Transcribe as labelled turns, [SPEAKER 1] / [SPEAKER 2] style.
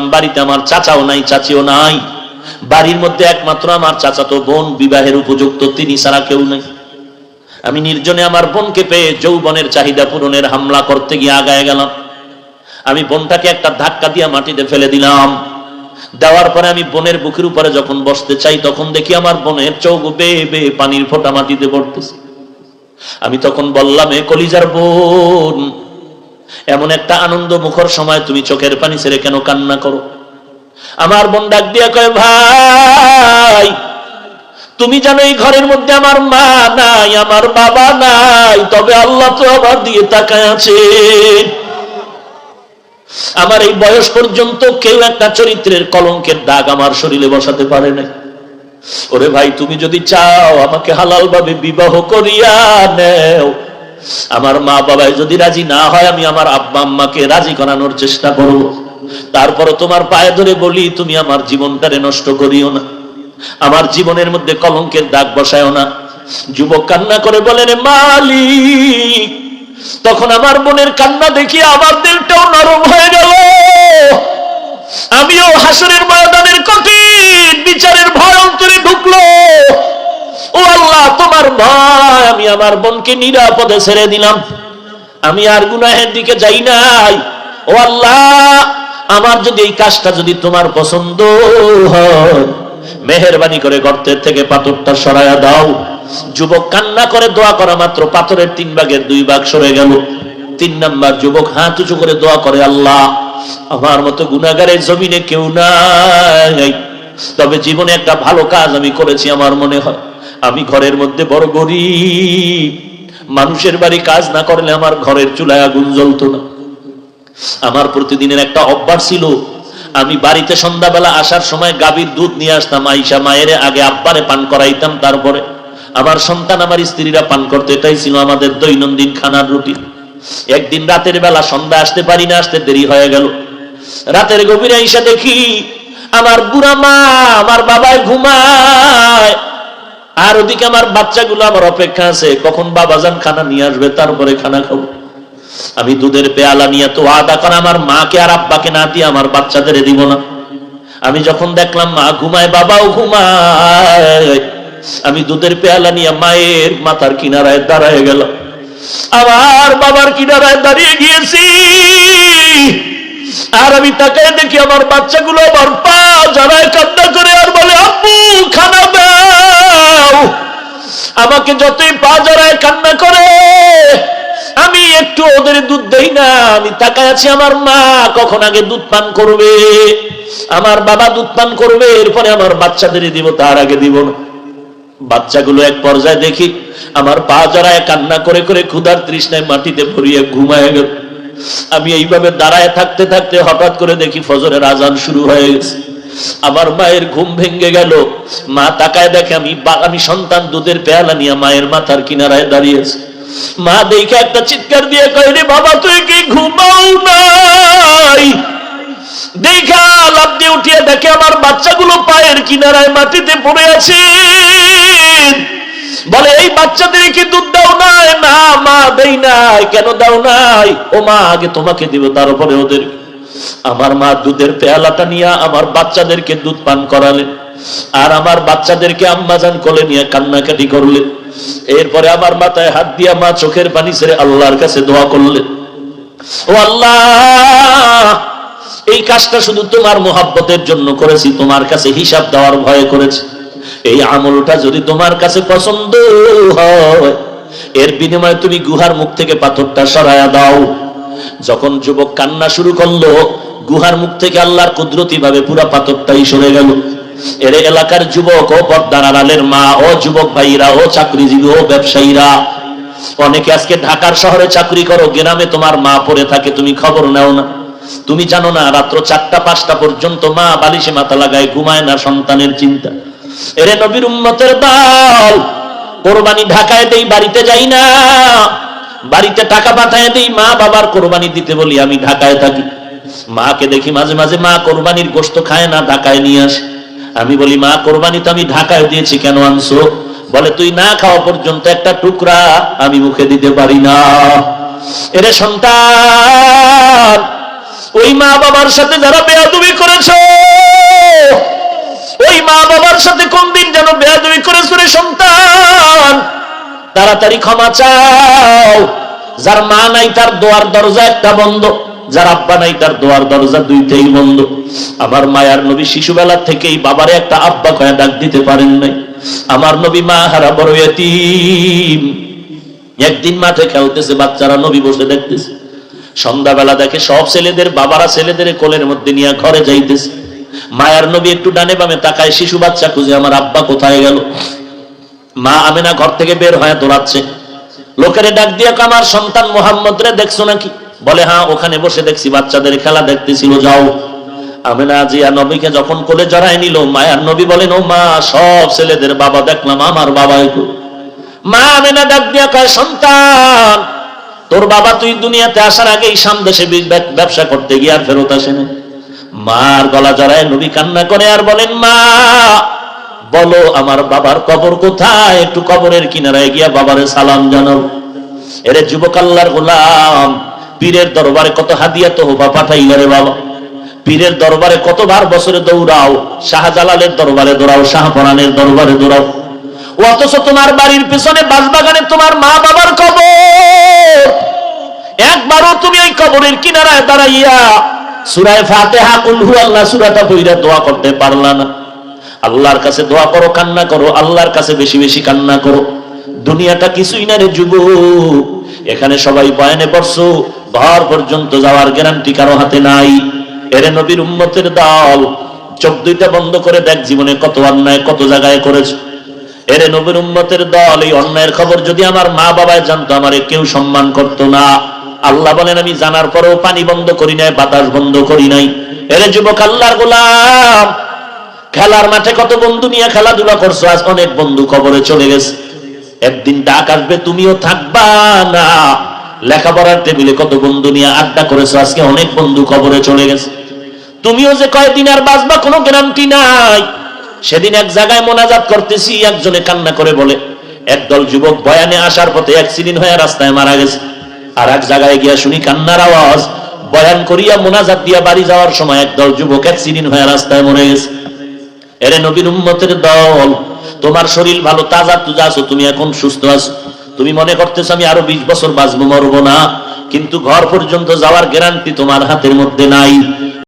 [SPEAKER 1] বাড়িতে আমার চাচাও নাই, চাচিও নাই। বাড়ির মধ্যে একমাত্র আমার চাচাতো বোন, বিবাহের উপযুক্ত তিনি ছাড়া কেউ নাই। আমি নির্জনে আমার বোনকে পেয়ে যৌবনের চাহিদা পূরণের হামলা করতে গিয়ে আগায় গেলাম। আমি বোনটাকে একটা ধাক্কা দিয়ে মাটিতে ফেলে দিলাম। দেওয়ার পরে আমি বোনের বুকের উপরে যখন বসতে চাই, তখন দেখি আমার বোনের চোখ বেয়ে বেয়ে পানির ফোঁটা মাটিতে পড়তেছে। আমি তখন বললাম, এ কলিজার বোন এমন একটা আনন্দ মুখর সময় তুমি চোখের পানি ছেড়ে কেন কান্না করো? আমার বোন ডাক দিয়া কয়, ভাই, তুমি জানো এই ঘরের মধ্যে আমার মা নাই, আমার বাবা নাই, তবে আল্লাহ তো আমার দিয়ে তাকায় আছে। আমার এই বয়স পর্যন্ত কেউ একটা চরিত্রের কলঙ্কের দাগ আমার শরীরে বসাতে পারে না ওরে ভাই, তুমি যদি চাও আমাকে হালাল ভাবে বিবাহ করিয়া নেও আমার মা বাবায় যদি রাজি না হয়, আমি আমার আব্বা আম্মাকে রাজি করানোর চেষ্টা করব। তারপরে তোমার পায়ে ধরে বলি, তুমি আমার জীবনটারে নষ্ট করিও না। আমার জীবনের মধ্যে কলঙ্কের দাগ বসায়ও না। যুবক কান্না করে বলেন মালিক! তখন আমার বোনের কান্না দেখি আমার দিলটাও নরম হয়ে গেল। আমিও হাসরের ময়দানের কঠিন বিচারের ভয় অন্তরে ঢুকলো ও আল্লাহ, তোমার ভয় আমি আমার বোনকে নিরাপদে ছেড়ে দিলাম। আমি আর গুনাহের দিকে যাই নাই। ও আল্লাহ, আমার যদি এই কাজটা যদি তোমার পছন্দ হয়, মেহরবানি করে গর্তের থেকে পাথরটা সরাইয়া দাও। যুবক কান্না করে দোয়া করা মাত্র, পাথরের তিন ভাগের দুই ভাগ সরে গেল। তিন নাম্বার যুবক হাত উঁচু করে দোয়া করে, আল্লাহ, আমার মতো গুনাগারের জমিনে কেউ নাই। তবে জীবনে একটা ভালো কাজ আমি করেছি, আমার মনে হয়। আমি ঘরের মধ্যে বড় গরিব। মানুষের বাড়ি কাজ না করলে আমার ঘরের চুলায় আগুন জ্বলতো না। আমার প্রতিদিনের একটা অভ্যাস ছিল, আমি বাড়িতে সন্ধ্যাবেলা আসার সময় গাভীর দুধ নিয়ে আসতাম, আইসা মায়ের আগে আব্বারে পান করাইতাম, তারপরে আমার সন্তান, আমার স্ত্রীরা পান করতে, এটাই ছিল আমাদের দৈনন্দিন খানার রুটিন। একদিন রাতের বেলা সন্ধ্যা আসতে পারি না, আসতে দেরি হয়ে গেল। রাতের গভীরে আইসা দেখি, আমার বুড়া মা, আমার বাবায় ঘুমায়। আর ওদিকে আমার বাচ্চাগুলো আমার অপেক্ষা আছে, কখন বাবাজান খানা নিয়ে আসবে, তারপরে খানা খাব। আমি দুধের পেয়ালা নিয়ে তো আদা করা, আমার মাকে আর আব্বাকে না দিয়ে আমার বাচ্চাদের দিব না। আমি যখন দেখলাম মা ঘুমায়, বাবাও ঘুমায়। আমি দুধের পেয়ালা নিয়ে মায়ের মাথার কিনারায় দাঁড়ায় গেল আমার বাবার কিনারায় দাঁড়িয়ে গিয়েছি। আর আমি তাকায় দেখি আমার বাচ্চাগুলো আমার পা যারায় কান্না করে আর বলে, আব্বু, খানা দাও। আমাকে যতই পা জড়ায় কান্না করে, আমি একটু ওদের দুধ দেই না, আমি তাকায় আছি আমার মা, কখন আগে দুধ পান করবে? আমার বাবা দুধ পান করবে, এরপরে আমার বাচ্চাদের দিব, তার আগে দিব না। বাচ্চাগুলো এক পর্যায়ে দেখি, আমার পা জড়ায় কান্না করে করে ক্ষুধার তৃষ্ণায় মাটিতে ভরিয়ে ঘুমায় গেল। আমি এইভাবে দাঁড়ায় থাকতে থাকতে হঠাৎ করে দেখি ফজরের আজান শুরু হয়ে গেছে। আমার মায়ের ঘুম ভেঙে গেল। মা তাকায় দেখে আমি আমি সন্তান দুধের পেয়ালা নিয়ে মায়ের মাথার কিনারায় দাঁড়িয়েছে। মা দেখে একটা চিৎকার দিয়ে কয়, রে বাবা, তুই কি ঘুমাও নাই? দেখা লাভ দিয়ে উঠিয়ে দেখে, আমার বাচ্চাগুলো পায়ের কিনারায় মাটিতে পড়ে আছে। বলে, এই বাচ্চাদের কি দুধ দেই নাই, কেন দাও নাই? ও মা, আগে তোমাকে দিব তার উপরে ওদের। আমার মা দুধের পেয়ালাটা নিয়ে আমার বাচ্চাদেরকে দুধ পান করালেন। আর আমার বাচ্চাদেরকে আম্মাজান কোলে নিয়ে কান্নাকাটি করলেন। এরপরে আমার মাথায় হাত দিয়া মা চোখের পানি ছেড়ে আল্লাহর কাছে দোয়া করলেন। ও আল্লাহ, এই কাজটা শুধু তোমার মোহাব্বতের জন্য করেছি, তোমার কাছে হিসাব দেওয়ার ভয়ে করেছি। এই আমলটা যদি তোমার কাছে পছন্দ হয় এর বিনিময়ে তুমি গুহার মুখ থেকে পাথরটা সরায়া দাও। যখন যুবক কান্না শুরু করল, গুহার মুখ থেকে আল্লাহর কুদরতি ভাবে পুরা পাথরটাই সরে গেল। এর এলাকার যুবক, ও পর্দার আড়ালের মা, ও যুবক ভাইরা, ও চাকরিজীবী, ও ব্যবসায়ীরা, অনেকে আজকে ঢাকার শহরে চাকরি করো, গ্রামে তোমার মা পড়ে থাকে, তুমি খবর নাও না। তুমি জানো না, রাত্র চারটা, পাঁচটা পর্যন্ত মা বালিশে মাথা লাগায় ঘুমায় না সন্তানের চিন্তা। এরে নবীর উম্মতের দল কোরবানি ঢাকায় দেই, বাড়িতে যাই না। বাড়িতে টাকা পাঠায় দেই, মা বাবার কোরবানি দিতে বলি, আমি ঢাকায় থাকি। মাকে দেখি মাঝে মাঝে, মা কোরবানির গোস্ত খায় না, ঢাকায় নিয়ে আসে। আমি বলি, মা, কোরবানি তো আমি ঢাকায় দিয়েছি, কেন আনছো? বলে, তুই না খাওয়া পর্যন্ত একটা টুকরা আমি মুখে দিতে পারি না। এরে সন্তান, ওই মা বাবার সাথে যারা বেয়াদবি করেছ, ওই মা বাবার সাথে কোন দিন যেন বেয়াদবি করেছ রে সন্তান? তাড়াতাড়ি ক্ষমা চাও। যার মা নাই, তার দোয়ার দরজা একটা বন্ধ। যার আব্বা নাই, তার দোয়ার দরজা দুইটাই বন্ধ। আমার মায়ার নবী শিশুবেলা থেকেই বাবারে একটা আব্বা কয়া ডাক দিতে পারেন নাই। আমার নবী মা, হারা বড় এতিম। একদিন মাঠে খেলতেছে, বাচ্চারা নবী বসে দেখতেছে। সন্ধ্যাবেলা দেখে সব ছেলেদের, বাবারা ছেলেদের কোলের মধ্যে নিয়ে ঘরে যাইতেছে। মায়ার নবী একটু ডানে বামে তাকায়, শিশু বাচ্চা খুঁজে, আমার আব্বা কোথায় গেল? মা আমেনা ঘর থেকে বের হয়ে দৌড়াচ্ছে। লোকের ডাক দিয়ে আমার সন্তান মোহাম্মদ রে দেখছ নাকি? বলে হ্যাঁ ওখানে বসে দেখছি, বাচ্চাদের খেলা দেখতেছিল, যাও। আমেনা জিয়া নবীকে যখন কোলে জড়াই নিল, মায়ার নবী বলেন, ও মা, সব ছেলেদের বাবা দেখলাম, আমার বাবা একটু মা আমেনা ডাক দিয়া কয়, সন্তান, তোর বাবা তুই দুনিয়াতে আসার আগেই সামদেশে ব্যবসা করতে গিয়ে আর ফেরত আসে না মার গলা জড়ায় নবী কান্না করে আর বলেন, মা বলো, আমার বাবার কবর কোথায়? একটু কবরের কিনারায় গিয়া বাবারে সালাম জানাও। এরে যুবক আল্লাহর গোলাম, পীরের দরবারে কত হাদিয়া তো হোবা পাঠাই রে বাবা। পীরের দরবারে কতবার বছরে দৌড়াও, শাহজালালের দরবারে দৌড়াও, শাহপরানের দরবারে দৌড়াও। অথচ তোমার বাড়ির পেছনে বাসবাগানে তোমার মা বাবার কবর। একবারও তুমি ওই কবরের কিনারায় দাঁড়াইয়া সুরায় ফাতেহা কুলহু আল্লাহ সুরাটা বইরা দোয়া করতে পারলা না। আল্লাহর কাছে দোয়া করো, কান্না করো, আল্লাহর কাছে বেশি বেশি কান্না করো। দুনিয়াটা কিছুই না রে যুব এখানে সবাই বয়ানে বসছো ঘর পর্যন্ত যাওয়ার গ্যারান্টি কারও হাতে নাই। এরে নবীর উম্মতের দল, চোখ দুইটা বন্ধ করে দেখ জীবনে কত অন্যায়, কত জায়গায় করেছে। এরে নবীর উম্মতের দল, এই অন্যায়ের খবর যদি আমার মা বাবায় জানতো, আমারে কেউ সম্মান করত না। আল্লাহ বলেন, আমি জানার পরেও পানি বন্ধ করি নাই, বাতাস বন্ধ করি নাই। এরে যুবক, আল্লাহর গোলাম খেলার মাঠে কত বন্ধু নিয়ে খেলাধুলা করছ? আজ অনেক বন্ধু কবরে চলে গেছে। একদিন ডাক আসবে, তুমিও থাকবা না। লেখাপড়ার টেবিলে কত বন্ধু নিয়ে আড্ডা করেছ? আজকে অনেক বন্ধু কবরে চলে গেছে। তুমিও যে কয়দিন আর বাঁচবা কোনো গ্যারান্টি নাই। সেদিন এক জায়গায় মোনাজাত করতেছি, একজনে কান্না করে বলে, একদল যুবক বয়ানে আসার পথে অ্যাক্সিডেন্ট হয়ে রাস্তায় মারা গেছে। আর এক জায়গায় গিয়া শুনি কান্নার আওয়াজ, বয়ান করিয়া মোনাজাত দিয়া বাড়ি যাওয়ার সময় একদল যুবক অ্যাক্সিডেন্ট হয়ে রাস্তায় মরে গেছে। এরে নবীর উম্মতের দল, তোমার শরীর ভালো, তাজা তুজা আছো, তুমি এখন সুস্থ আছো। তুমি মনে করতেছো, আমি আরও বিশ বছর বাঁচবো, মরবো না। কিন্তু ঘর পর্যন্ত যাওয়ার গ্যারান্টি তোমার হাতের মধ্যে নাই।